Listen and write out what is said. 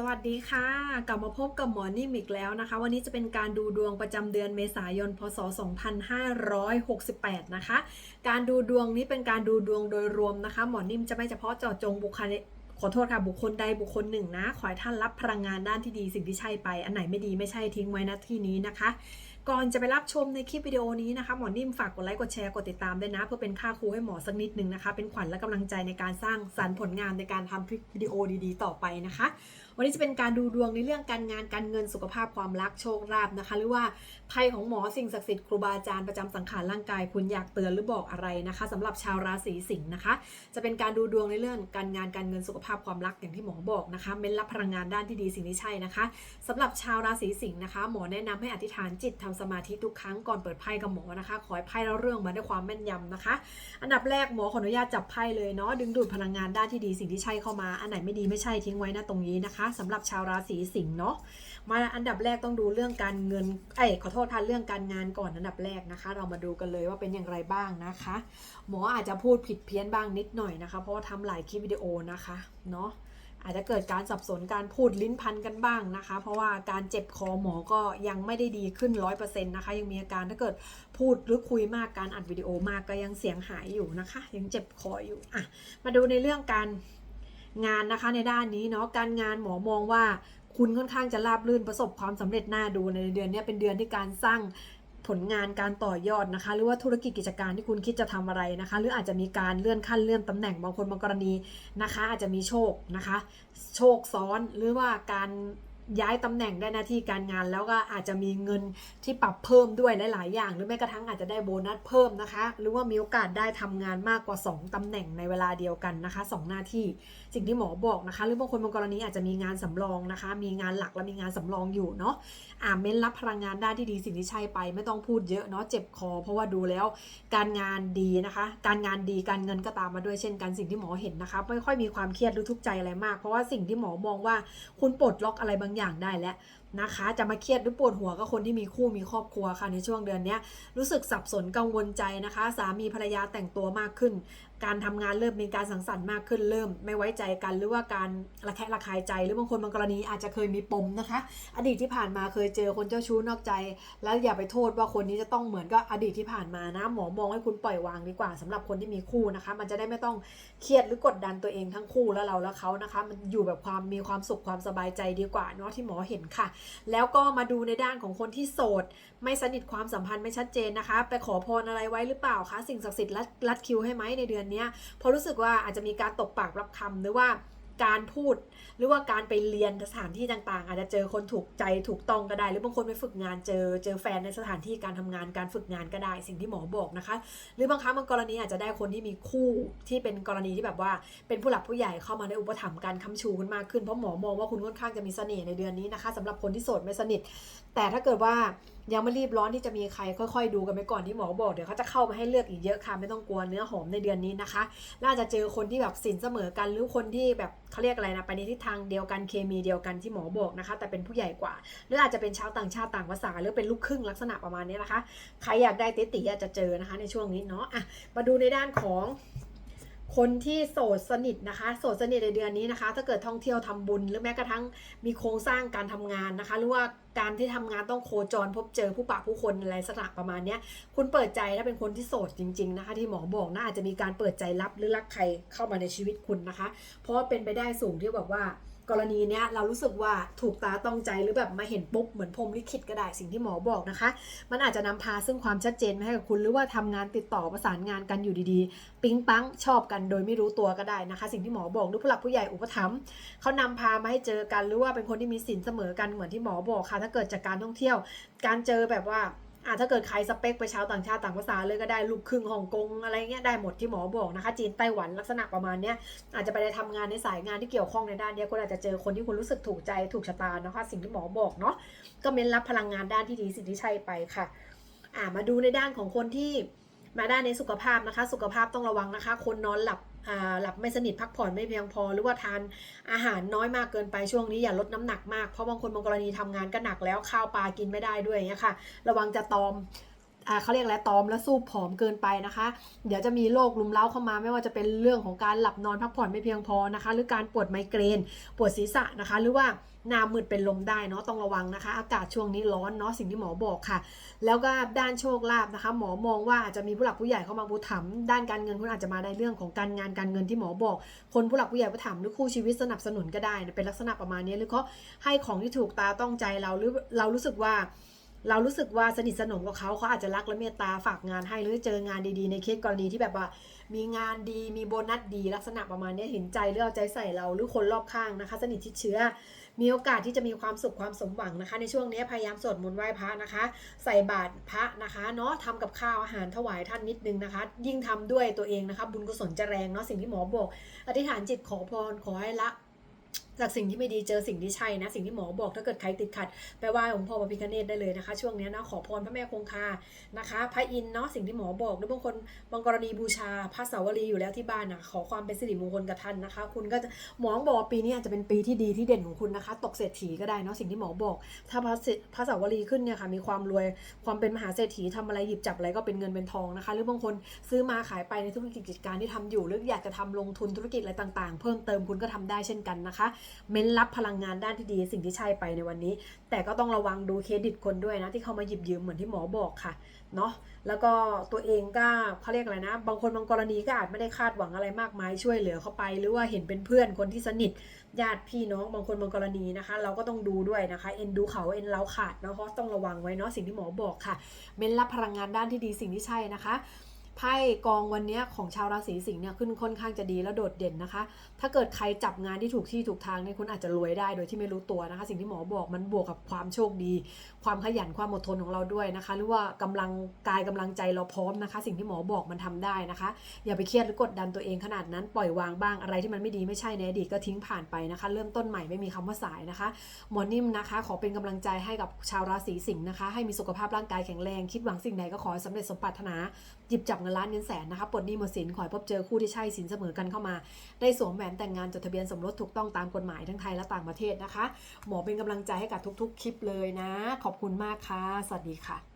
สวัสดีค่ะ กลับมาพบกับหมอนิ่มอีกแล้วนะคะ วันนี้จะเป็นการดูดวงประจำเดือนเมษายน พศ 2568 นะคะ การดูดวงนี้เป็นการดูดวงโดยรวมนะคะ หมอนิ่มจะไม่เฉพาะเจาะจงบุคคลขอโทษค่ะ บุคคลใดบุคคลหนึ่งนะ ขอให้ท่านรับพลังงานด้านที่ดีสิ่งที่ใช่ไป อันไหนไม่ดีไม่ใช่ทิ้งไว้นะที่นี้นะคะ ก่อนจะไปรับชมในคลิปวิดีโอนี้นะคะหมอนิ่มฝากกดไลค์กดแชร์กดติดตามด้วยนะ เพื่อเป็นค่าครูให้หมอสักนิดนึงนะคะ เป็นขวัญและกำลังใจในการสร้างสรรค์ผลงานในการทำคลิปวิดีโอดีๆ ต่อไปนะคะ วันนี้จะเป็นการดูดวงในเรื่องการงานการเงินสุขภาพความรักโชคลาภนะคะ หรือว่าภัยของหมอสิ่งศักดิ์สิทธิ์ครูบาอาจารย์ประจำสังขารร่างกายคุณอยากเตือนหรือบอกอะไรนะคะสำหรับชาวราศีสิงห์นะคะ จะเป็นการดูดวงในเรื่องการงานการเงินสุขภาพความรักอย่างที่หมอบอกนะคะเม้นรับพลังงานด้านที่ดีสิ่งที่ใช่นะคะสำหรับชาวราศีสิงห์นะคะ หมอแนะนำให้อธิษฐานจิตทำสมาธิทุกครั้งก่อนเปิดไพ่กับหมอนะคะ ขอให้ไพ่เล่าเรื่องมาด้วยความแม่นยำนะคะ อันดับแรกหมอขออนุญาตจับไพ่เลยเนาะดึงดูดพลังงานด้านที่ดีสิ่งที่ใช่เข้ามา อันไหนไม่ดีไม่ใช่ทิ้งไว้นะตรงนี้นะคะสำหรับชาวราศีสิงห์เนาะมาอันดับแรกต้องดูเรื่องการเงินเอ้ยขอโทษค่ะเรื่องการงานก่อนอันดับแรกนะคะ เรามาดูกันเลยว่าเป็นอย่างไรบ้างนะคะ หมออาจจะพูดผิดเพี้ยนบ้างนิดหน่อยนะคะ เพราะว่าทำหลายคลิปวิดีโอนะคะเนาะ อาจจะเกิดการสับสนการพูดลิ้นพันกันบ้างนะคะ เพราะว่าการเจ็บคอหมอก็ยังไม่ได้ดีขึ้นร้อยเปอร์เซ็นต์นะคะ ยังมีอาการถ้าเกิดพูดหรือคุยมากการอัดวิดีโอมากก็ยังเสียงหายอยู่นะคะ ยังเจ็บคออยู่อะมาดูในเรื่องการงานนะคะในด้านนี้เนาะการงานหมอมองว่าคุณค่อนข้างจะราบรื่นประสบความสำเร็จน่าดูในเดือนนี้เป็นเดือนที่การสร้าง ผลงานการต่อยอดนะคะ หรือว่าธุรกิจกิจการที่คุณคิดจะทำอะไรนะคะ หรืออาจจะมีการเลื่อนขั้นเลื่อนตำแหน่งบางคนบางกรณีนะคะ อาจจะมีโชคนะคะ โชคซ้อนหรือว่าการ ย้ายตำแหน่งได้หน้าที่การงาน แล้วก็อาจจะมีเงินที่ปรับเพิ่มด้วยหลาย ๆ อย่าง หรือแม้กระทั่งอาจจะได้โบนัสเพิ่มนะคะ หรือว่ามีโอกาสได้ทำงานมากกว่า 2ตำแหน่งในเวลาเดียวกันนะคะ 2 หน้าที่สิ่งที่หมอบอกนะคะ หรือบางคนบางกรณีอาจจะมีงานสำรองนะคะ มีงานหลักและมีงานสำรองอยู่เนาะอ่าเม้นรับพลังงานด้านที่ดีสิ่งที่ใช่ไป ไม่ต้องพูดเยอะเนาะเจ็บคอ เพราะว่าดูแล้วการงานดีนะคะ การงานดีการเงินก็ตามมาด้วยเช่นกันสิ่งที่หมอเห็นนะคะ ไม่ค่อยมีความเครียดหรือทุกข์ใจอะไรมาก เพราะว่าสิ่งที่หมอมองว่าคุณปลดล็อกอะไรบางอย่างได้แล้วนะคะ จะมาเครียดหรือปวดหัวก็คนที่มีคู่มีครอบครัวค่ะในช่วงเดือนนี้รู้สึกสับสนกังวลใจนะคะ สามีภรรยาแต่งตัวมากขึ้นการทำงานเริ่มมีการสังสรรค์มากขึ้นเริ่ม ไม่ไว้ใจกันหรือว่าการระแคะระคายใจหรือบางคนบางกรณีอาจจะเคยมีปมนะคะ อดีตที่ผ่านมาเคยเจอคนเจ้าชู้นอกใจ แล้วอย่าไปโทษว่าคนนี้จะต้องเหมือนกับอดีตที่ผ่านมานะ หมอมองให้คุณปล่อยวางดีกว่าสำหรับคนที่มีคู่นะคะ มันจะได้ไม่ต้องเครียดหรือกดดันตัวเองทั้งคู่แล้วเราแล้วเขานะคะ มันอยู่แบบความมีความสุขความสบายใจดีกว่าเนาะที่หมอเห็นค่ะ แล้วก็มาดูในด้านของคนที่โสด ไม่สนิทความสัมพันธ์ไม่ชัดเจนนะคะ ไปขอพรอะไรไว้หรือเปล่าคะสิ่งศักดิ์สิทธิ์รัดรัดคิวให้ไหมในเดือนเนี้ยพราะรู้สึกว่าอาจจะมีการตกปากรับคำหรือว่าการพูดหรือว่าการไปเรียนสถานที่ต่างๆ อาจจะเจอคนถูกใจถูกต้องก็ได้ หรือบางคนไปฝึกงานเจอเจอแฟนในสถานที่การทำงานการฝึกงานก็ได้ สิ่งที่หมอบอกนะคะ หรือบางครั้งบางกรณีอาจจะได้คนที่มีคู่ที่เป็นกรณีที่แบบว่าเป็นผู้หลักผู้ใหญ่เข้ามาในอุปถัมภ์การค้ำชูกันมากขึ้นเพราะหมอมองว่าคุณค่อนข้างจะมีเสน่ห์ในเดือนนี้นะคะสำหรับคนที่โสดไม่สนิท แต่ถ้าเกิดว่า ยังไม่รีบร้อนที่จะมีใครค่อยๆ ดูกันไปก่อนที่หมอบอกเดี๋ยวเขาจะเข้ามาให้เลือกอีกเยอะค่ะไม่ต้องกลัวเนื้อหอมในเดือนนี้นะคะน่าจะเจอคนที่แบบสินเสมอกันหรือคนที่แบบเขาเรียกอะไรนะไปในทิศทางเดียวกันเคมีเดียวกันที่หมอบอกนะคะ แต่เป็นผู้ใหญ่กว่า หรืออาจจะเป็นชาวต่างชาติต่างภาษาหรือเป็นลูกครึ่งลักษณะประมาณนี้นะคะ ใครอยากได้เตติอาจจะเจอนะคะ ในช่วงนี้เนาะอะมาดูในด้านของ คนที่โสดสนิทนะคะโสดสนิทในเดือนนี้นะคะ ถ้าเกิดท่องเที่ยวทำบุญ หรือแม้กระทั่งมีโครงสร้างการทำงานนะคะ หรือว่าการที่ทำงานต้องโคจรพบเจอผู้ปะผู้คนอะไรสถานประมาณนี้คุณเปิดใจถ้าเป็นคนที่โสดจริง ๆนะคะ ที่หมอบอกน่าจะมีการเปิดใจรับหรือรักใครเข้ามาในชีวิตคุณนะคะ เพราะเป็นไปได้สูงที่แบบว่า กรณีเนี้ยเรารู้สึกว่าถูกตาต้องใจหรือแบบมาเห็นปุ๊บเหมือนพรมลิขิตก็ได้สิ่งที่หมอบอกนะคะ มันอาจจะนำพาซึ่งความชัดเจนมาให้กับคุณ หรือว่าทำงานติดต่อประสานงานกันอยู่ดีๆ ปิ๊งปังชอบกันโดยไม่รู้ตัวก็ได้นะคะ สิ่งที่หมอบอกหรือผู้หลักผู้ใหญ่อุปถัมภ์เขานำพามาให้เจอกันหรือว่าเป็นคนที่มีสินเสมอกันเหมือนที่หมอบอกค่ะ ถ้าเกิดจากการท่องเที่ยว การเจอแบบว่า อะถ้าเกิดใครสเปคไปชาวต่างชาติต่างภาษาเลยก็ได้ลูกครึ่งฮ่องกงอะไรเงี้ยได้หมดที่หมอบอกนะคะ จีนไต้หวันลักษณะประมาณเนี้ยอาจจะไปได้ทำงานในสายงานที่เกี่ยวข้องในด้านเนี้ยคุณอาจจะเจอคนที่คุณรู้สึกถูกใจถูกชะตานะคะ สิ่งที่หมอบอกเนาะก็เม้นรับพลังงานด้านที่ดีสิที่ใช่ไปค่ะ อ่ามาดูในด้านของคนที่มาด้านในสุขภาพนะคะ สุขภาพต้องระวังนะคะ คนนอนหลับ หลับไม่สนิทพักผ่อนไม่เพียงพอ หรือว่าทานอาหารน้อยมากเกินไปช่วงนี้อย่าลดน้ำหนักมากเพราะบางคนบางกรณีทำงานก็หนักแล้วข้าวปลากินไม่ได้ด้วยอย่างเงี้ยค่ะ ระวังจะตอมอเขาเรียกอะไรตอมและสู้ผอมเกินไปนะคะ เดี๋ยวจะมีโรคลุมเล้าเข้ามาไม่ว่าจะเป็นเรื่องของการหลับนอนพักผ่อนไม่เพียงพอนะคะ หรือการปวดไมเกรน ปวดศีรษะนะคะ หรือว่า หน้ามืดเป็นลมได้เนาะต้องระวังนะคะ อากาศช่วงนี้ร้อนเนาะสิ่งที่หมอบอกค่ะ แล้วก็ด้านโชคลาภนะคะ หมอมองว่าอาจจะมีผู้หลักผู้ใหญ่เข้ามาบูถมด้านการเงินคุณอาจจะมาในเรื่องของการงานการเงินที่หมอบอก คนผู้หลักผู้ใหญ่ผู้ถามหรือคู่ชีวิตสนับสนุนก็ได้เป็นลักษณะประมาณนี้หรือเขาให้ของที่ถูกตาต้องใจเราหรือเรารู้สึกว่าเรารู้สึกว่าสนิทสนมกับเขาเขาอาจจะรักและเมตตาฝากงานให้หรือเจองานดีๆ ในเคสกรณีที่แบบว่า มีงานดีมีโบนัสดีลักษณะประมาณนี้เห็นใจหรือเอาใจใส่เราหรือคนรอบข้างนะคะ สนิทชิดเชื้อ มีโอกาสที่จะมีความสุขความสมหวังนะคะ ในช่วงนี้พยายามสวดมนต์ไหว้พระนะคะ ใส่บาตรพระนะคะเนาะทำกับข้าวอาหารถวายท่านนิดนึงนะคะ ยิ่งทำด้วยตัวเองนะคะ บุญกุศลจะแรงเนาะสิ่งที่หมอบอก อธิษฐานจิตขอพรขอให้ละ จากสิ่งที่ไม่ดีเจอสิ่งที่ใช่นะ สิ่งที่หมอบอกถ้าเกิดใครติดขัดไปไหว้องค์พ่อพระพิฆเนศได้เลยนะคะ ช่วงนี้นะขอพรพระแม่คงคานะคะพระอินทร์เนาะสิ่งที่หมอบอกหรือบางคนบางกรณีบูชาพระเสาวรีอยู่แล้วที่บ้านนะขอความเป็นสิริมงคลกับท่านนะคะ คุณก็จะหมอบอกปีนี้อาจจะเป็นปีที่ดีที่เด่นของคุณนะคะ ตกเศรษฐีก็ได้เนาะสิ่งที่หมอบอก ถ้าพระเศรษพระเสาวรีขึ้นเนี่ยค่ะมีความรวยความเป็นมหาเศรษฐีทำอะไรหยิบจับอะไรก็เป็นเงินเป็นทองนะคะ หรือบางคนซื้อมาขายไปในธุรกิจกิจการที่ทำอยู่หรืออยากจะทำลงทุนธุรกิจอะไรต่าง ๆ เพิ่มเติมคุณก็ทำได้เช่นกันนะคะเม้นรับพลังงานด้านที่ดีสิ่งที่ใช่ไปในวันนี้ แต่ก็ต้องระวังดูเครดิตคนด้วยนะที่เขามาหยิบยืมเหมือนที่หมอบอกค่ะเนาะแล้วก็ตัวเองก็เขาเรียกอะไรนะ บางคนบางกรณีก็อาจไม่ได้คาดหวังอะไรมากมายช่วยเหลือเขาไป หรือว่าเห็นเป็นเพื่อนคนที่สนิทญาติพี่น้องบางคนบางกรณีนะคะ เราก็ต้องดูด้วยนะคะเอ็นดูเขาเอ็นเราขาดเนาะเพราะต้องระวังไว้เนาะสิ่งที่หมอบอกค่ะ เม้นรับพลังงานด้านที่ดีสิ่งที่ใช่นะคะ ไพ่กองวันนี้ของชาวราศีสิงห์เนี่ยขึ้นค่อนข้างจะดีและโดดเด่นนะคะ ถ้าเกิดใครจับงานที่ถูกที่ถูกทางเนี่ยคุณอาจจะรวยได้โดยที่ไม่รู้ตัวนะคะ สิ่งที่หมอบอกมันบวกกับความโชคดี ความขยันความอดทนของเราด้วยนะคะ หรือว่ากำลังกายกำลังใจเราพร้อมนะคะ สิ่งที่หมอบอกมันทำได้นะคะ อย่าไปเครียดหรือกดดันตัวเองขนาดนั้นปล่อยวางบ้างอะไรที่มันไม่ดีไม่ใช่ในอดีตก็ทิ้งผ่านไปนะคะ เริ่มต้นใหม่ไม่มีคำว่าสายนะคะหมอนิ่มนะคะ ขอเป็นกำลังใจให้กับชาวราศีสิงห์นะคะ ให้มีสุขภาพร่างกายแข็งแรงคิดหวังสิ่งใดก็ขอให้สำเร็จสมปรารถนาหยิบจับเงินล้านเงินแสนนะคะปลดหนี้หมดสินขอให้พบเจอคู่ที่ใช่สินเสมอกันเข้ามา ได้สวมแหวนแต่งงานจดทะเบียนสมรสถูกต้องตามกฎหมายทั้งไทยและต่างประเทศนะคะ หมอเป็นกำลังใจให้กับทุกๆ คลิปเลยนะ ขอบคุณมากค่ะ สวัสดีค่ะ